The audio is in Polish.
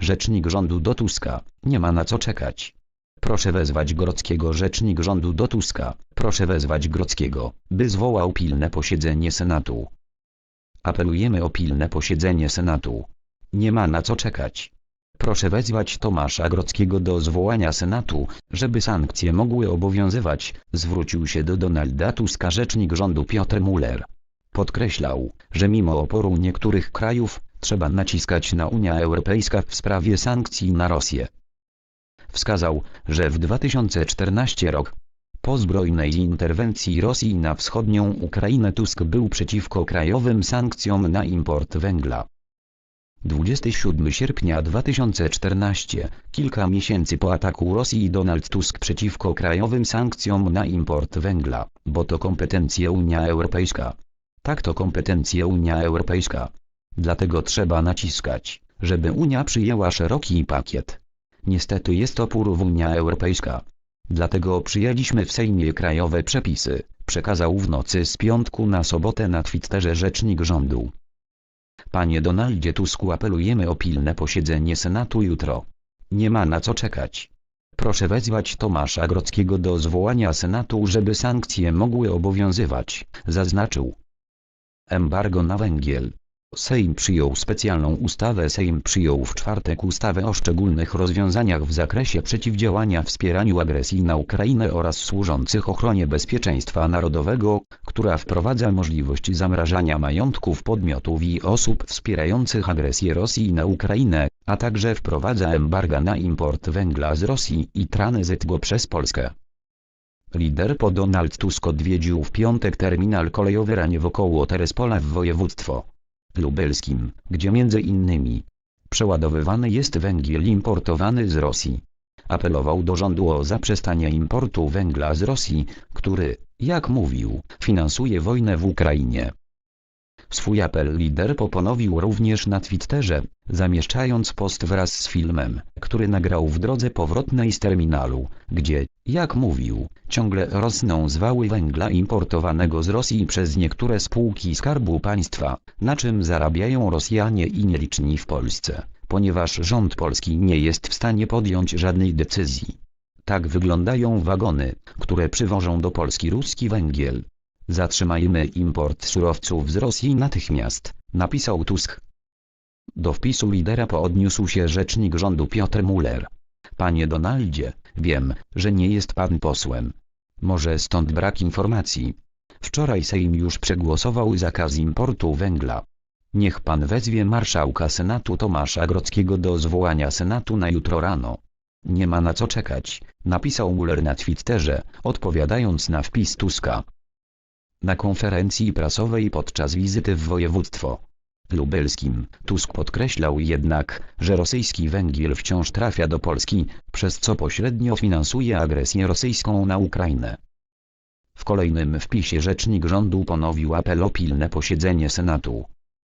Rzecznik rządu do Tuska, nie ma na co czekać. Proszę wezwać Grodzkiego rzecznik rządu do Tuska, proszę wezwać Grodzkiego, by zwołał pilne posiedzenie Senatu. Apelujemy o pilne posiedzenie Senatu. Nie ma na co czekać. Proszę wezwać Tomasza Grodzkiego do zwołania Senatu, żeby sankcje mogły obowiązywać, zwrócił się do Donalda Tuska rzecznik rządu Piotr Muller. Podkreślał, że mimo oporu niektórych krajów, trzeba naciskać na Unia Europejska w sprawie sankcji na Rosję. Wskazał, że w 2014 rok, po zbrojnej interwencji Rosji na wschodnią Ukrainę Tusk był przeciwko krajowym sankcjom na import węgla. 27 sierpnia 2014, kilka miesięcy po ataku Rosji Donald Tusk przeciwko krajowym sankcjom na import węgla, bo to kompetencje Unia Europejska. Tak to kompetencje Unia Europejska. Dlatego trzeba naciskać, żeby Unia przyjęła szeroki pakiet. Niestety jest opór Unia Europejska. Dlatego przyjęliśmy w Sejmie krajowe przepisy, przekazał w nocy z piątku na sobotę na Twitterze rzecznik rządu. Panie Donaldzie Tusku apelujemy o pilne posiedzenie Senatu jutro. Nie ma na co czekać. Proszę wezwać Tomasza Grodzkiego do zwołania Senatu, żeby sankcje mogły obowiązywać, zaznaczył. Embargo na węgiel. Sejm przyjął specjalną ustawę Sejm przyjął w czwartek ustawę o szczególnych rozwiązaniach w zakresie przeciwdziałania wspieraniu agresji na Ukrainę oraz służących ochronie bezpieczeństwa narodowego, która wprowadza możliwość zamrażania majątków podmiotów i osób wspierających agresję Rosji na Ukrainę, a także wprowadza embarga na import węgla z Rosji i tranzyt go przez Polskę. Lider po Donald Tusk odwiedził w piątek terminal kolejowy Raniewo koło Terespola w województwo lubelskim, gdzie między innymi przeładowywany jest węgiel importowany z Rosji. Apelował do rządu o zaprzestanie importu węgla z Rosji, który, jak mówił, finansuje wojnę w Ukrainie. Swój apel lider ponowił również na Twitterze, zamieszczając post wraz z filmem, który nagrał w drodze powrotnej z terminalu, gdzie, jak mówił, ciągle rosną zwały węgla importowanego z Rosji przez niektóre spółki Skarbu Państwa, na czym zarabiają Rosjanie i nieliczni w Polsce, ponieważ rząd polski nie jest w stanie podjąć żadnej decyzji. Tak wyglądają wagony, które przywożą do Polski ruski węgiel. Zatrzymajmy import surowców z Rosji natychmiast, napisał Tusk. Do wpisu lidera poodniósł się rzecznik rządu Piotr Muller. Panie Donaldzie, wiem, że nie jest pan posłem. Może stąd brak informacji. Wczoraj Sejm już przegłosował zakaz importu węgla. Niech pan wezwie marszałka Senatu Tomasza Grodzkiego do zwołania Senatu na jutro rano. Nie ma na co czekać, napisał Muller na Twitterze, odpowiadając na wpis Tuska. Na konferencji prasowej podczas wizyty w województwo lubelskim Tusk podkreślał jednak, że rosyjski węgiel wciąż trafia do Polski, przez co pośrednio finansuje agresję rosyjską na Ukrainę. W kolejnym wpisie rzecznik rządu ponowił apel o pilne posiedzenie Senatu.